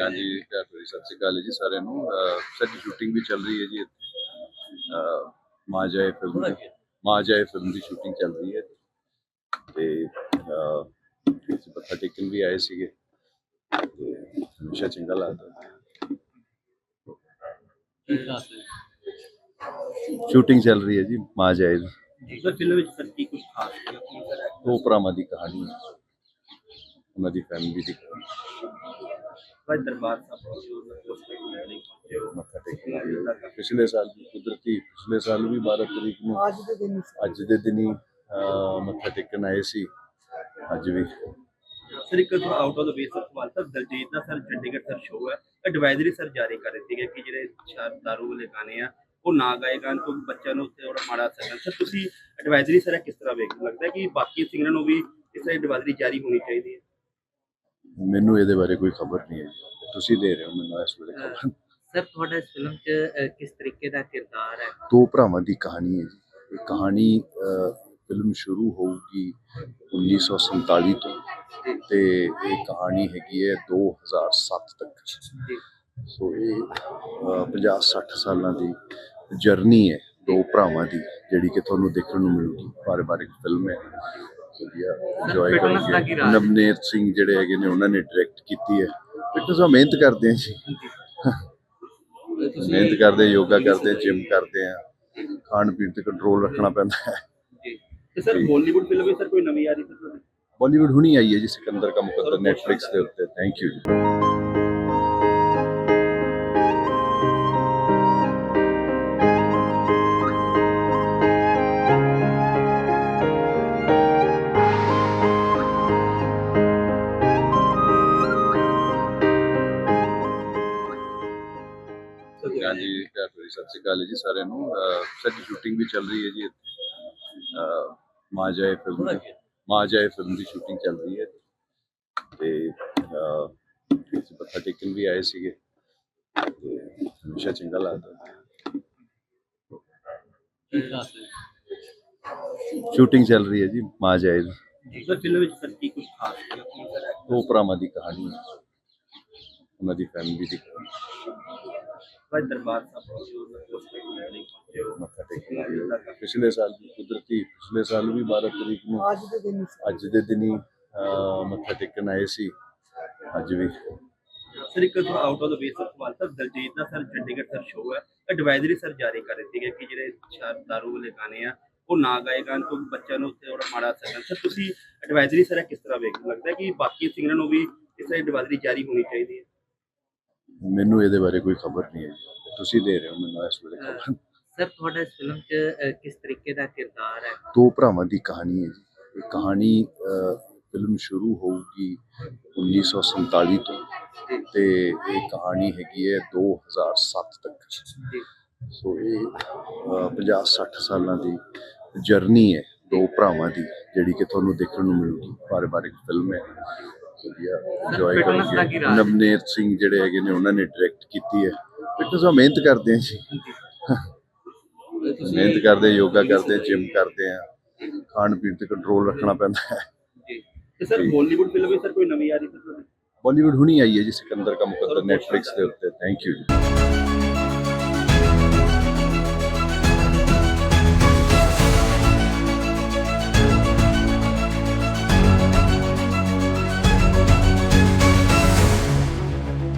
ਹਾਂਜੀ ਭਰੀ ਸਤਿ ਸ਼੍ਰੀ ਅਕਾਲ ਜੀ ਸਾਰਿਆਂ ਨੂੰ। ਸਾਡੀ ਸ਼ੂਟਿੰਗ ਵੀ ਚੱਲ ਰਹੀ ਹੈ ਜੀ ਇੱਥੇ। ਅਹ ਮਾਂ ਜਾਏ ਫਿਲਮ ਦੀ ਮਾਂ ਜਾਏ ਫਿਲਮ ਦੀ ਸ਼ੂਟਿੰਗ ਚੱਲ ਰਹੀ ਹੈ। ਤੇ ਅਸੀਂ ਮੱਥਾ ਟੇਕਣ ਵੀ ਆਏ ਸੀਗੇ। ਤੇ ਹਮੇਸ਼ਾ ਚੰਗਾ ਲੱਗਦਾ। ਸ਼ੂਟਿੰਗ ਚੱਲ ਰਹੀ ਹੈ ਜੀ ਮਾਂ ਜਾਏ ਦੀ। ਜੀ ਫਿਲਮ ਵਿੱਚ ਕੀ ਕੁਝ ਖਾਸ ਹੈ? ਦੋ ਭਰਾਵਾਂ ਦੀ ਕਹਾਣੀ ਹੈ। ਉਹਨਾਂ ਦੀ ਫੈਮਿਲੀ ਦੀ ਦਰਬਾਰ ਸਾਹਿਬ ਹੋ ਮੱਥਾ ਟੇਕਣ ਆਏ। ਪਿਛਲੇ ਸਾਲ ਵੀ ਕੁਦਰਤੀ ਪਿਛਲੇ ਸਾਲ ਵੀ 12 ਤਰੀਕ ਨੂੰ ਅੱਜ ਦੇ ਦਿਨ ਅੱਜ ਦੇ ਦਿਨੀ ਅਹ, ਮੱਥਾ ਟੇਕਣ ਆਏ ਸੀ ਅੱਜ ਵੀ ਸਰ ਇੱਕ out of the way sir ਸਵਾਲ ਸਰ ਦਲਜੀਤ ਦਾ ਸਰ ਚੰਡੀਗੜ੍ਹ ਸਰ ਸ਼ੋਅ ਹੈ ਐਡਵਾਈਜ਼ਰੀ ਸਰ ਜਾਰੀ ਕਰ ਦਿੱਤੀ ਹੈ ਕਿ ਜਿਹੜੇ ਸ਼ਾਰ ਦਾਰੂ ਵਾਲੇ ਗਾਣੇ ਆ ਉਹ ਨਾ ਗਾਏ ਗਾਣ ਤੋਂ ਬੱਚਿਆਂ ਨੂੰ ਉੱਤੇ ਥੋੜਾ ਮਾੜਾ ਅਸਰ ਸਰ ਤੁਸੀਂ ਐਡਵਾਈਜ਼ਰੀ ਸਰ ਕਿਸ ਤਰ੍ਹਾਂ ਵੇਖਦੇ ਹੋ? ਲੱਗਦਾ ਹੈ ਕਿ ਬਾਕੀ ਸਿੰਗਰਾਂ ਨੂੰ ਵੀ ਇਸ ਤਰ੍ਹਾਂ ਐਡਵਾਈਜ਼ਰੀ ਜਾਰੀ ਹੋਣੀ ਚਾਹੀਦੀ ਹੈ ਮੈਨੂੰ ਇਹਦੇ ਬਾਰੇ ਕੋਈ ਖਬਰ ਨਹੀਂ ਹੈ ਜੀ। ਤੁਸੀਂ ਦੇ ਰਹੇ ਹੋ ਮੈਨੂੰ ਇਸ ਵੇਲੇ ਖਬਰ। ਸਰ ਤੁਹਾਡਾ ਇਸ ਫਿਲਮ 'ਚ ਕਿਸ ਤਰੀਕੇ ਦਾ ਕਿਰਦਾਰ ਹੈ? ਦੋ ਭਰਾਵਾਂ ਦੀ ਕਹਾਣੀ ਹੈ ਜੀ। ਇਹ ਕਹਾਣੀ ਫਿਲਮ ਸ਼ੁਰੂ ਹੋਊਗੀ 1947 ਤੋਂ ਤੇ ਇਹ ਕਹਾਣੀ ਹੈਗੀ ਹੈ 2007 ਤੱਕ। ਜੀ। ਸੋ ਇਹ 50 60 ਸਾਲਾਂ ਦੀ ਜਰਨੀ ਹੈ ਦੋ ਭਰਾਵਾਂ ਦੀ ਜਿਹੜੀ ਕਿ ਤੁਹਾਨੂੰ ਦੇਖਣ ਨੂੰ ਮਿਲੂਗੀ। ਪਾਰਿਵਾਰਿਕ ਫਿਲਮ ਹੈ? ਵਧੀਆ ਇੰਜੋਏ? ਨਵਨੀਤ ਸਿੰਘ ਜਿਹੜੇ ਹੈਗੇ ਨੇ ਉਹਨਾਂ ਨੇ ਡਾਇਰੈਕਟ ਕੀਤੀ ਹੈ। ਫਿਟਨੈਸ ਆ ਮਿਹਨਤ ਕਰਦੇ ਆ ਜੀ। ਮਿਹਨਤ ਕਰਦੇ ਯੋਗਾ ਕਰਦੇ ਜਿਮ ਕਰਦੇ ਆ ਖਾਣ ਪੀਣ ਤੇ ਕੰਟਰੋਲ ਰੱਖਣਾ ਪੈਂਦਾ ਹੈ। ਜੀ। ਤੇ ਸਰ ਬਾਲੀਵੁੱਡ ਫਿਲਮ ਵੀ ਸਰ ਕੋਈ ਨਵੀਂ ਆ ਰਹੀ ਸਰ? ਬਾਲੀਵੁੱਡ ਹੁਣੀ ਆਈ ਹੈ ਜੀ ਸਿਕੰਦਰ ਦਾ ਮੁਕੱਦਰ ਨੈਟਫਲਿਕਸ ਦੇ ਉੱਤੇ। ਥੈਂਕ ਯੂ ਜੀ। ਹਾਂਜੀ ਭਰੀ ਸਤਿ ਸ਼੍ਰੀ ਅਕਾਲ ਜੀ ਸਾਰਿਆਂ ਨੂੰ। ਸਾਡੀ ਸ਼ੂਟਿੰਗ ਵੀ ਚੱਲ ਰਹੀ ਹੈ ਜੀ ਇੱਥੇ। ਅਹ ਮਾਂ ਜਾਏ ਫਿਲਮ ਦੀ ਮਾਂ ਜਾਏ ਫਿਲਮ ਦੀ ਸ਼ੂਟਿੰਗ ਚੱਲ ਰਹੀ ਹੈ। ਤੇ ਅਸੀਂ ਮੱਥਾ ਟੇਕਣ ਵੀ ਆਏ ਸੀਗੇ। ਹਮੇਸ਼ਾ ਚੰਗਾ ਲੱਗਦਾ। ਸ਼ੂਟਿੰਗ ਚੱਲ ਰਹੀ ਹੈ ਜੀ ਮਾਂ ਜਾਏ ਦੀ ਸਰ ਫਿਲਮ ਵਿੱਚ ਕੀ ਕੁਝ ਖਾਸ ਹੈ? ਕੀ ਸਰ ਦੋ ਭਰਾਵਾਂ ਦੀ ਕਹਾਣੀ ਹੈ। ਉਹਨਾਂ ਦੀ ਫੈਮਿਲੀ ਦੀ ਦਰਬਾਰ ਸਾਹਿਬ ਹੋ ਮੱਥਾ ਟੇਕਣ ਆਏ। ਪਿਛਲੇ ਸਾਲ ਵੀ ਕੁਦਰਤੀ ਪਿਛਲੇ ਸਾਲ ਵੀ 12 ਤਰੀਕ ਨੂੰ ਅੱਜ ਦੇ ਦਿਨ ਅੱਜ ਦੇ ਦਿਨੀ ਅਹ, ਮੱਥਾ ਟੇਕਣ ਆਏ ਸੀ। ਅੱਜ ਵੀ। ਸਰ ਇੱਕ ਆਊਟ ਆਫ ਦਾ ਵੇ ਸਵਾਲ ਸਰ ਦਲਜੀਤ ਦਾ ਸਰ ਚੰਡੀਗੜ੍ਹ ਸਰ ਸ਼ੋਅ ਹੈ। ਐਡਵਾਈਜ਼ਰੀ ਸਰ ਜਾਰੀ ਕਰ ਦਿੱਤੀ ਹੈ ਕਿ ਜਿਹੜੇ ਸ਼ਾਰ ਦਾਰੂ ਵਾਲੇ ਗਾਣੇ ਆ ਉਹ ਨਾ ਗਾਏ ਗਾਣ ਤੋਂ ਬੱਚਿਆਂ ਨੂੰ ਉੱਤੇ ਥੋੜਾ ਮਾੜਾ ਅਸਰ ਸਰ ਤੁਸੀਂ ਐਡਵਾਈਜ਼ਰੀ ਸਰ ਕਿਸ ਤਰ੍ਹਾਂ ਵੇਖਦੇ ਹੋ? ਲੱਗਦਾ ਹੈ ਕਿ ਬਾਕੀ ਸਿੰਗਰਾਂ ਨੂੰ ਵੀ ਇਸ ਤਰ੍ਹਾਂ ਐਡਵਾਈਜ਼ਰੀ ਜਾਰੀ ਹੋਣੀ ਚਾਹੀਦੀ ਹੈ। ਮੈਨੂੰ ਇਹਦੇ ਬਾਰੇ ਕੋਈ ਖਬਰ ਨਹੀਂ ਹੈ। ਤੁਸੀਂ ਦੇ ਰਹੇ ਹੋ ਮੈਨੂੰ ਇਸ ਵੇਲੇ ਖਬਰ। ਸਰ ਤੁਹਾਡਾ ਇਸ ਫਿਲਮ 'ਚ ਕਿਸ ਤਰੀਕੇ ਦਾ ਕਿਰਦਾਰ ਹੈ? ਦੋ ਭਰਾਵਾਂ ਦੀ ਕਹਾਣੀ ਹੈ ਜੀ। ਇਹ ਕਹਾਣੀ ਫਿਲਮ ਸ਼ੁਰੂ ਹੋਊਗੀ 1947 ਤੋਂ ਤੇ ਇਹ ਕਹਾਣੀ ਹੈਗੀ ਹੈ 2007 ਤੱਕ। ਜੀ। ਸੋ ਇਹ 50 60 ਸਾਲਾਂ ਦੀ ਜਰਨੀ ਹੈ ਦੋ ਭਰਾਵਾਂ ਦੀ ਜਿਹੜੀ ਕਿ ਤੁਹਾਨੂੰ ਦੇਖਣ ਨੂੰ ਮਿਲੂਗੀ। ਪਾਰਿਵਾਰਿਕ ਫਿਲਮ ਹੈ। ਵਧੀਆ ਇੰਜੋਏ ਕੀ ਹੈ? ਨਵਨੀਤ ਸਿੰਘ ਜਿਹੜੇ ਹੈਗੇ ਨੇ ਉਹਨਾਂ ਨੇ ਡਾਇਰੈਕਟ ਕੀਤੀ ਹੈ। ਫਿਟਨੈਸ ਆ ਮਿਹਨਤ ਕਰਦੇ ਆ ਜੀ। ਮਿਹਨਤ ਕਰਦੇ ਯੋਗਾ ਕਰਦੇ ਜਿਮ ਕਰਦੇ ਆ ਖਾਣ ਪੀਣ ਤੇ ਕੰਟਰੋਲ ਰੱਖਣਾ ਪੈਂਦਾ ਹੈ। ਜੀ। ਤੇ ਸਰ ਬਾਲੀਵੁੱਡ ਫਿਲਮ ਵੀ ਸਰ ਕੋਈ ਨਵੀਂ ਆ ਰਹੀ ਤੁਹਾਡੀ? ਬਾਲੀਵੁੱਡ ਹੁਣੀ ਆਈ ਹੈ ਜੀ ਸਿਕੰਦਰ ਦਾ ਮੁਕੱਦਰ ਨੈਟਫਲਿਕਸ ਦੇ ਉੱਤੇ। ਥੈਂਕ ਯੂ ਜੀ।